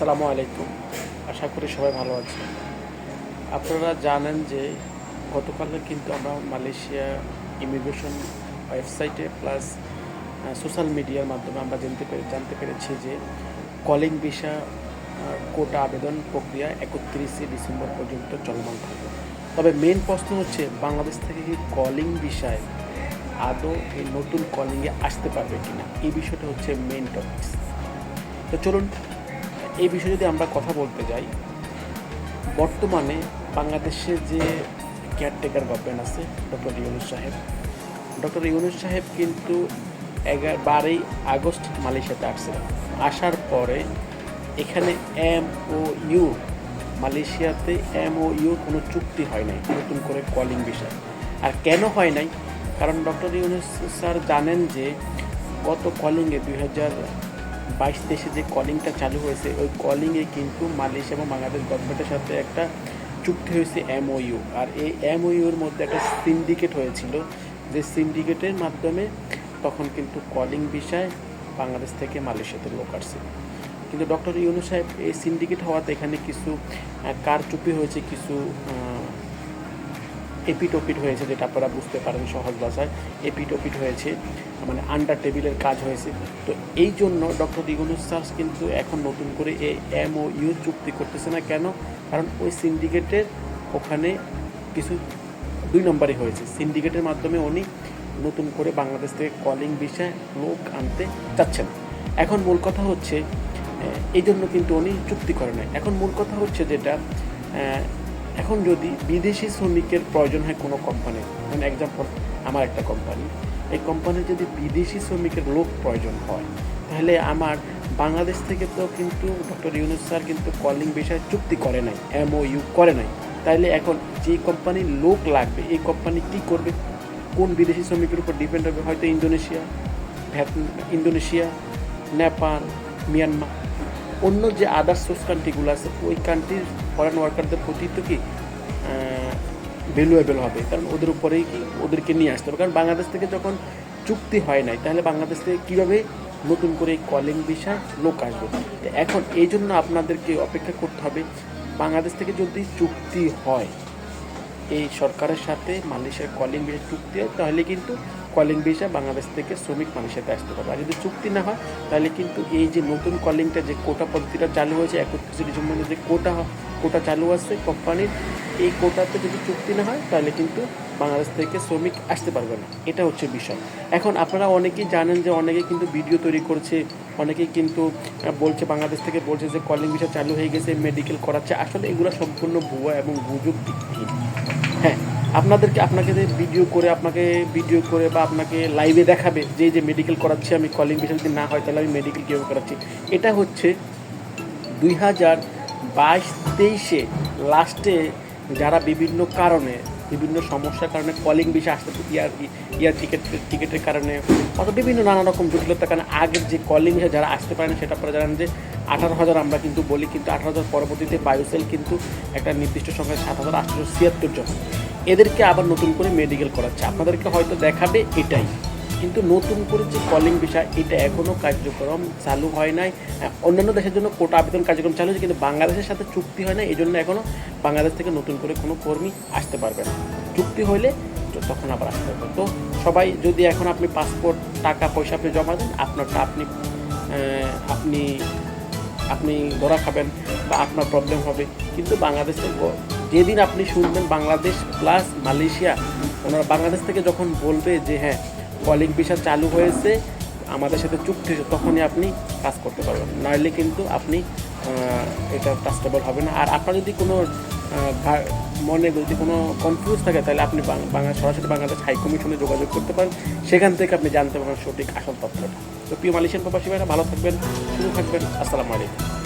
আসসালামু আলাইকুম। আশা করি সবাই ভালো আছেন। আপনারা জানেন যে গতকালে কিন্তু আমরা মালয়েশিয়া ইমিগ্রেশন ওয়েবসাইটে প্লাস সোশ্যাল মিডিয়ার মাধ্যমে আমরা জানতে পেরে, জানতে পেরেছি যে কলিং ভিসা কোটা আবেদন প্রক্রিয়া একত্রিশে ডিসেম্বর পর্যন্ত চলমান থাকবে। তবে মেন প্রশ্ন হচ্ছে, বাংলাদেশ থেকে কি কলিং বিষয় আদৌ এই নতুন কলিংয়ে আসতে পারবে কিনা? এই বিষয়টা হচ্ছে মেন টপিকস তো চলুন এই বিষয়ে যদি আমরা কথা বলতে যাই, বর্তমানে বাংলাদেশে যে কেয়ারটেকার গভর্নমেন্ট আছে ডক্টর ইউনুস সাহেব ডক্টর ইউনুস সাহেব কিন্তু এগারো, বারোই আগস্ট মালয়েশিয়াতে আসছিলেন। আসার পরে এখানে এম ও ইউ, মালয়েশিয়াতে এম ও ইউ কোনো চুক্তি হয় নাই, নতুন করে কলিং বিষয়। আর কেন হয় নাই? কারণ ডক্টর ইউনুস স্যার জানেন যে গত কলিংয়ে দুই হাজার বাইশ দেশে যে কলিংটা চালু হয়েছে, ওই কলিংয়ে কিন্তু মালয়েশিয়া এবং বাংলাদেশ গভর্নমেন্টের সাথে একটা চুক্তি হয়েছে এমওইউ আর এই এমওইউর মধ্যে একটা সিন্ডিকেট হয়েছিল। যে সিন্ডিকেটের মাধ্যমে তখন কিন্তু কলিং বিষয় বাংলাদেশ থেকে মালয়েশিয়াতে লোক আসছে। কিন্তু ডক্টর ইউনু সাহেব, এই সিন্ডিকেট হওয়াতে এখানে কিছু কারচুপি হয়েছে, কিছু এপিটোপিট হয়েছে, যেটা আপনারা বুঝতে পারেন সহজ ভাষায়। এপিটোপিট হয়েছে মানে আন্ডার টেবিলের কাজ হয়েছে। তো এই জন্য ডক্টর ইউনুস স্যার কিন্তু এখন নতুন করে এই এম ও ইউ চুক্তি করতেছে না কেন? কারণ ওই সিন্ডিকেটের ওখানে কিছু দুই নম্বরে হয়েছে। সিন্ডিকেটের মাধ্যমে উনি নতুন করে বাংলাদেশ থেকে কলিং বিষয়ে লোক আনতে চাচ্ছেন। এখন মূল কথা হচ্ছে এই জন্য কিন্তু উনি চুক্তি করে নাই। এখন মূল কথা হচ্ছে যেটা এখন যদি বিদেশি শ্রমিকের প্রয়োজন হয় কোনো কোম্পানির মানে এক্সাম্পল আমার একটা কোম্পানি এই কোম্পানির যদি বিদেশি শ্রমিকের লোক প্রয়োজন হয়, তাহলে আমার বাংলাদেশ থেকে তো কিন্তু ডক্টর ইউনুস স্যার কিন্তু কলিং বিষয়ে চুক্তি করে নাই এমও ইউ করে নাই। তাইলে এখন যে কোম্পানির লোক লাগবে, এই কোম্পানি কী করবে? কোন বিদেশি শ্রমিকের উপর ডিপেন্ড হবে? হয়তো ইন্দোনেশিয়া ইন্দোনেশিয়া, নেপাল, মিয়ানমার। অন্য যে আদার্স সোর্স কান্ট্রিগুলো আছে, ওই কান্ট্রির ফরেন ওয়ার্কারদের প্রতি তো কি ভ্যালুয়েবল হবে? কারণ ওদের উপরেই কি ওদেরকে নিয়ে আসতে হবে? কারণ বাংলাদেশ থেকে যখন চুক্তি হয় নাই, তাহলে বাংলাদেশ থেকে কীভাবে নতুন করে এই কলিং বিষয় লোক আসবে? এখন এই জন্য আপনাদেরকে অপেক্ষা করতে হবে, বাংলাদেশ থেকে যদি চুক্তি হয়, এই সরকারের সাথে মালয়েশিয়ার কলিং বিষয় চুক্তি হয়, তাহলে কিন্তু কলিং বিষয় বাংলাদেশ থেকে শ্রমিক মালয়েশিয়াতে আসতে পারবে। আর যদি চুক্তি না হয়, তাহলে কিন্তু এই যে নতুন কলিংটা, যে কোটা পদ্ধতিটা চালু হয়েছে, একত্রিশে ডিসেম্বর যে কোটা কোটা চালু আছে কোম্পানির, এই কোটাতে যদি চুক্তি না হয়, তাহলে কিন্তু বাংলাদেশ থেকে শ্রমিক আসতে পারবে না। এটা হচ্ছে বিষয়। এখন আপনারা অনেকেই জানেন যে, অনেকে কিন্তু ভিডিও তৈরি করছে অনেকেই কিন্তু বলছে, বাংলাদেশ থেকে বলছে যে, কলিং বিষয় চালু হয়ে গেছে, মেডিকেল করাচ্ছে। আসলে এগুলো সম্পূর্ণ ভুয়া এবং গুজব ভিত্তিহীন হ্যাঁ আপনাদেরকে আপনাকে যে ভিডিও করে, আপনাকে ভিডিও করে বা আপনাকে লাইভে দেখাবে যে যে মেডিকেল করাচ্ছি, আমি কলিং বিষয় যদি না হয়, তাহলে আমি মেডিকেল কীভাবে করাচ্ছি? এটা হচ্ছে দুই হাজার বাইশ তেইশে লাস্টে যারা বিভিন্ন কারণে, বিভিন্ন সমস্যার কারণে কলিং বিষয় আসতে ইয়ার ইয়ার টিকিট টিকিটের কারণে, অথবা বিভিন্ন নানা রকম জটিলতার কারণে আগের যে কলিং বিষয় যারা আসতে পারে না সেটা আপনারা জানেন যে আঠারো হাজার আমরা কিন্তু বলি, কিন্তু আঠারো হাজার পরবর্তীতে বায়ুসেল কিন্তু একটা নির্দিষ্ট সংখ্যায় সাত হাজার আটশো ছিয়াত্তর জন। এদেরকে আবার নতুন করে মেডিকেল করাচ্ছে। আপনাদেরকে হয়তো দেখাবে এটাই। কিন্তু নতুন করে যে কলিং বিষয়, এটা এখনও কার্যক্রম চালু হয় নাই। অন্যান্য দেশের জন্য কোটা আবেদন কার্যক্রম চালু হয়েছে, কিন্তু বাংলাদেশের সাথে চুক্তি হয় না এই জন্য এখনও বাংলাদেশ থেকে নতুন করে কোনো কর্মী আসতে পারবে না। চুক্তি হইলে তখন আবার আসতে পারবে তো সবাই যদি এখন আপনি পাসপোর্ট টাকা, পয়সা আপনি জমা দেন, আপনারটা আপনি আপনি আপনি গোড়া খাবেন বা আপনার প্রবলেম হবে। কিন্তু বাংলাদেশের যেদিন আপনি শুনবেন বাংলাদেশ প্লাস মালয়েশিয়া, ওনারা বাংলাদেশ থেকে যখন বলবে যে হ্যাঁ কলিং ভিসা চালু হয়েছে, আমাদের সাথে চুক্তি হয়েছে, তখনই আপনি কাজ করতে পারবেন। নাহলে কিন্তু আপনি এটা ট্রাস্টেবল হবে না। আর আপনার যদি কোনো মনে যদি কোনো কনফিউজ থাকে, তাহলে আপনি বাংলা সরাসরি বাংলাদেশ হাই কমিশনে যোগাযোগ করতে পারেন। সেখান থেকে আপনি জানতে পারেন সঠিক আসল তথ্যটা। তো প্রিয় মালয়েশিয়ান প্রবাসী ভাইরা, ভালো থাকবেন, সুস্থ থাকবেন। আসসালামু আলাইকুম।